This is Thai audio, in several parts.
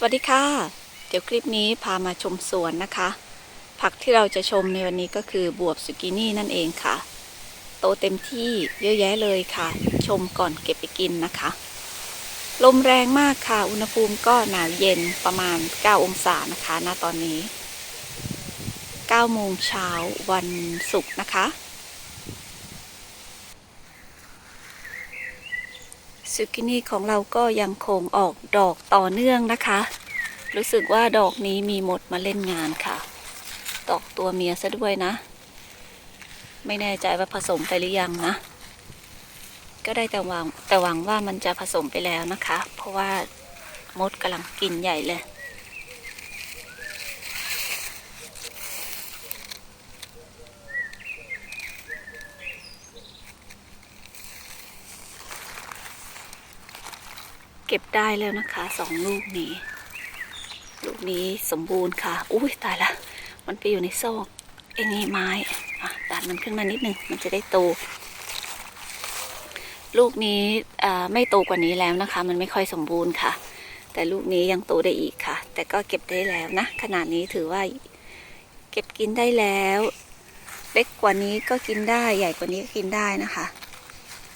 สวัสดีค่ะ เดี๋ยวคลิปนี้พามาชมสวนนะคะ ผักที่เราจะชมในวันนี้ก็คือบวบสุกินี่นั่นเองค่ะ โตเต็มที่เยอะแยะเลยค่ะ ชมก่อนเก็บไปกินนะคะ ลมแรงมากค่ะ อุณหภูมิก็หนาวเย็นประมาณ 9 องศานะคะณตอนนี้ 9 โมงเช้าวันศุกร์นะคะ ซูกินี่ของเราก็ยังคงออกดอกต่อเนื่องนะคะ รู้สึกว่าดอกนี้มีหมดมาเล่นงานค่ะ ดอกตัวเมียซะด้วยนะ ไม่แน่ใจว่าผสมไปหรือยังนะ ก็ได้แต่หวังแต่หวังว่ามันจะผสมไปแล้วนะคะ เพราะว่ามดกำลังกินใหญ่เลย เก็บได้แล้วนะคะสองลูกนี้ ลูกนี้สมบูรณ์ค่ะ อุ้ยตายละ มันไปอยู่ในซอกไอ้นี่ไม้ดันมันขึ้นมานิดนึงมันจะได้โต ลูกนี้ไม่โตกว่านี้แล้วนะคะ มันไม่ค่อยสมบูรณ์ค่ะ แต่ลูกนี้ยังโตได้อีกค่ะ แต่ก็เก็บได้แล้วนะ ขนาดนี้ถือว่าเก็บกินได้แล้ว เล็กกว่านี้ก็กินได้ใหญ่กว่านี้ก็กินได้นะคะ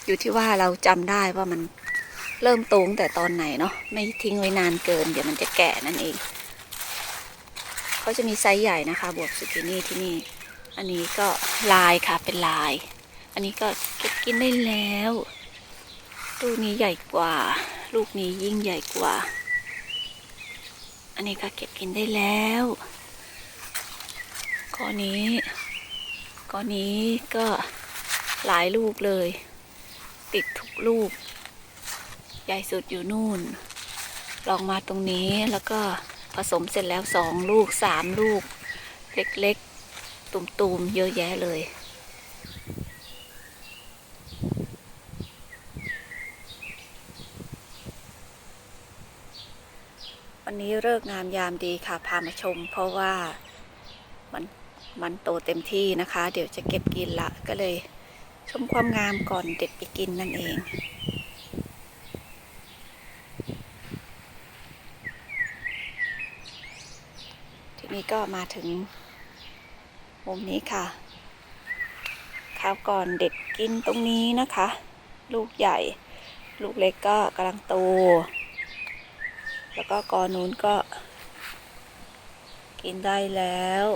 อยู่ที่ว่าเราจำได้ว่ามัน เริ่มโตตั้งแต่ตอนไหนเนาะไม่ทิ้งไว้นานเกิน เดี๋ยวมันจะแก่นั่นเองเขาจะมีไซส์ใหญ่นะคะ บวบสุกินี่ที่นี่ อันนี้ก็ลายค่ะเป็นลาย อันนี้ก็เก็บกินได้แล้วลูกนี้ใหญ่กว่า ลูกนี้ยิ่งใหญ่กว่า อันนี้ก็เก็บกินได้แล้วก้อนนี้ก้อนนี้ก็หลายลูกเลย ติดทุกลูก ใหญ่สุดอยู่นู่น ลองมาตรงนี้แล้วก็ผสมเสร็จแล้วสองลูกสามลูก เล็กๆ ตุ่มๆ เยอะแยะเลยวันนี้เลิกงามยามดีค่ะ พามาชม เพราะว่ามันมันโตเต็มที่นะคะ เดี๋ยวจะเก็บกินละ ก็เลยชมความงามก่อนเด็ดไปกินนั่นเอง นี้ก็มาถึงมุมนี้ค่ะข้าวก่อนเด็ดกินตรงนี้นะคะ ลูกใหญ่ ลูกเล็กก็กำลังโต แล้วก็กอนู้นก็ กินได้แล้ว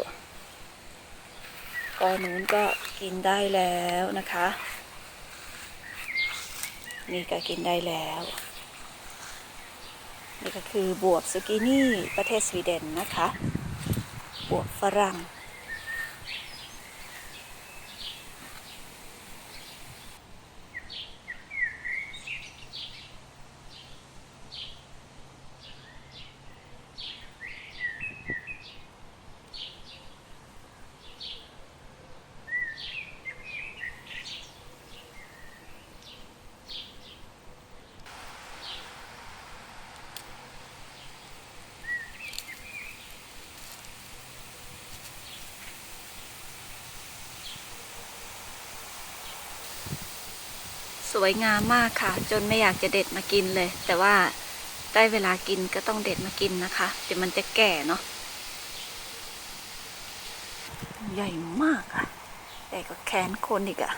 กอนู้นก็กินได้แล้วนะคะ นี่ก็กินได้แล้ว นี่ก็คือบวบซูกินี่ประเทศสวีเดนนะคะ บวกฝรั่ง วยงามมากค่ะ จนไม่อยากจะเด็ดมากินเลย แต่ว่าได้เวลากินก็ต้องเด็ดมากินนะคะ เดี๋ยวมันจะแก่เนาะใหญ่มากอะใหญ่กว่าแขนคนอีกอะ